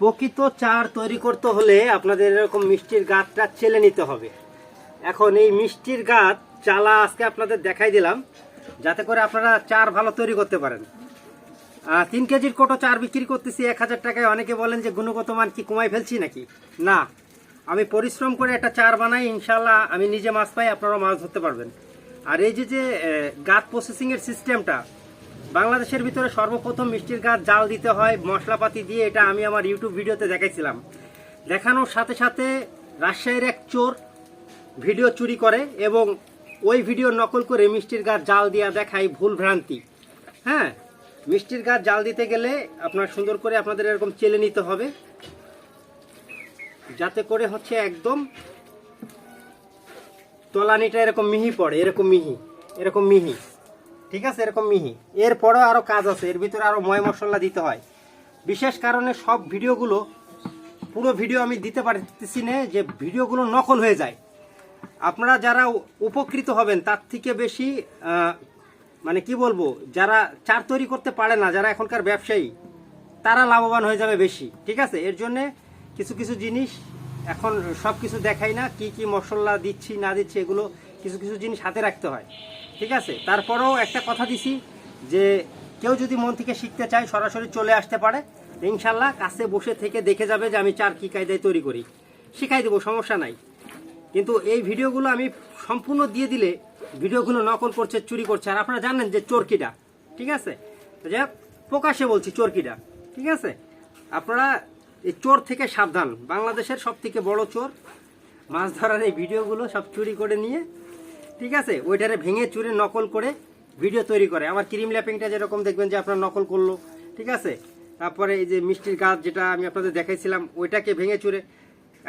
প্রকৃত চার তৈরি করতে হলে আপনাদের এরকম মিষ্টির গাছটা চেলে নিতে হবে। এখন এই মিষ্টির গাছ চালা আজকে আপনাদের দেখাই দিলাম, যাতে করে আপনারা চার ভালো তৈরি করতে পারেন। তিন কেজির কোটো চার বিক্রি করতেছি, এক হাজার টাকায়। অনেকে বলেন যে গুণগত মান কি কমাই ফেলছি নাকি? না, আমি পরিশ্রম করে একটা চার বানাই ইনশাল্লাহ আমি নিজে মাছ পাই, আপনারাও মাছ ধরতে পারবেন। আর এই যে যে গাছ প্রসেসিংয়ের সিস্টেমটা বাংলাদেশের ভিতরে সর্বপ্রথম মিষ্টির গাছ জাল দিতে হয় মশলাপাতি দিয়ে, এটা আমি আমার ইউটিউব ভিডিওতে দেখাইছিলাম। দেখানোর সাথে সাথে রাজশাহীর এক চোর ভিডিও চুরি করে এবং ওই ভিডিও নকল করে মিষ্টির গাছ জাল দিয়া দেখায় ভুল ভ্রান্তি। হ্যাঁ মিষ্টির গাছ জাল দিতে গেলে আপনার সুন্দর করে আপনাদের এরকম চেলে নিতে হবে। যাতে করে হচ্ছে একদম তলানিটা এরকম মিহি পড়ে, এরকম মিহি এরকম মিহি। ঠিক আছে, এরকম মিহি। এরপরও আরও কাজ আছে, এর ভিতরে আরও ময় মশলা দিতে হয়। বিশেষ কারণে সব ভিডিওগুলো, পুরো ভিডিও আমি দিতে পারতেছি না যে ভিডিওগুলো নকল হয়ে যায়। আপনারা যারা উপকৃত হবেন, তার থেকে বেশি মানে কি বলব, যারা চার তৈরি করতে পারে না, যারা এখনকার ব্যবসায়ী, তারা লাভবান হয়ে যাবে বেশি। ঠিক আছে, এর জন্য কিছু কিছু জিনিস এখন সব কিছু দেখাই না, কি কি মশলা দিচ্ছি, না দিচ্ছি, এগুলো কিছু কিছু জিনিস হাতে রাখতে হয়। ঠিক আছে? তারপরেও একটা কথা দিছি যে কেউ যদি মন থেকে শিখতে চায়, সরাসরি চলে আসতে পারে। ইনশাল্লাহ কাছে বসে থেকে দেখে যাবে যে আমি চার কি কায়দায় তৈরি করি। শিখাই দেবো, সমস্যা নাই। কিন্তু এই ভিডিওগুলো আমি সম্পূর্ণ দিয়ে দিলে ভিডিওগুলো নকল করছে, চুরি করছে। আর আপনারা জানেন যে চোরকিটা ঠিক আছে? তো প্রকাশে বলছি চোরকিটা ঠিক আছে? আপনারা এই চোর থেকে সাবধান। বাংলাদেশের সব থেকে বড় চোর, মাছ ধরার এই ভিডিওগুলো সব চুরি করে নিয়ে ঠিক আছে? ওইটারে ভেঙে চুরে নকল করে ভিডিও তৈরি করে। আমার ক্রিম ল্যাপিংটা যেরকম দেখবেন যে আপনার নকল করল, ঠিক আছে? তারপরে এই যে মিষ্টির গাছ যেটা আমি আপনাদের দেখাইছিলাম, ওইটাকে ভেঙে চুরে।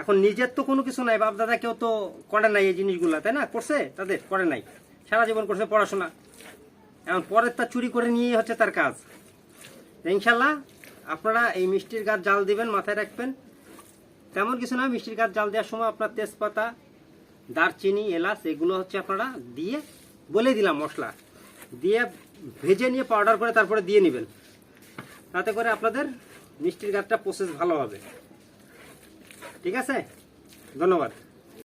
এখন নিজের তো কোনো কিছু নাই বাপ দাদা কেউ তো করে নাই এই জিনিসগুলো, তাই না? করছে? তাদের করে নাই। সারা জীবন করছে পড়াশোনা। এখন পরের তা চুরি করে নিয়ে হচ্ছে তার কাজ। ইনশাল্লাহ আপনারা এই মিষ্টির গাছ জাল দিবেন, মাথায় রাখবেন। তেমন কিছু না, মিষ্টির গাছ জাল দেওয়ার সময় আপনার তেজপাতা দারচিনি, এলাচ, এগুলো হচ্ছে আপনারা দিয়ে বলে দিলাম মশলা। দিয়ে ভেজে নিয়ে পাউডার করে তারপরে দিয়ে নেবেন। তাতে করে আপনাদের মিষ্টির গাছটা প্রসেস ভালো হবে। ঠিক আছে? ধন্যবাদ।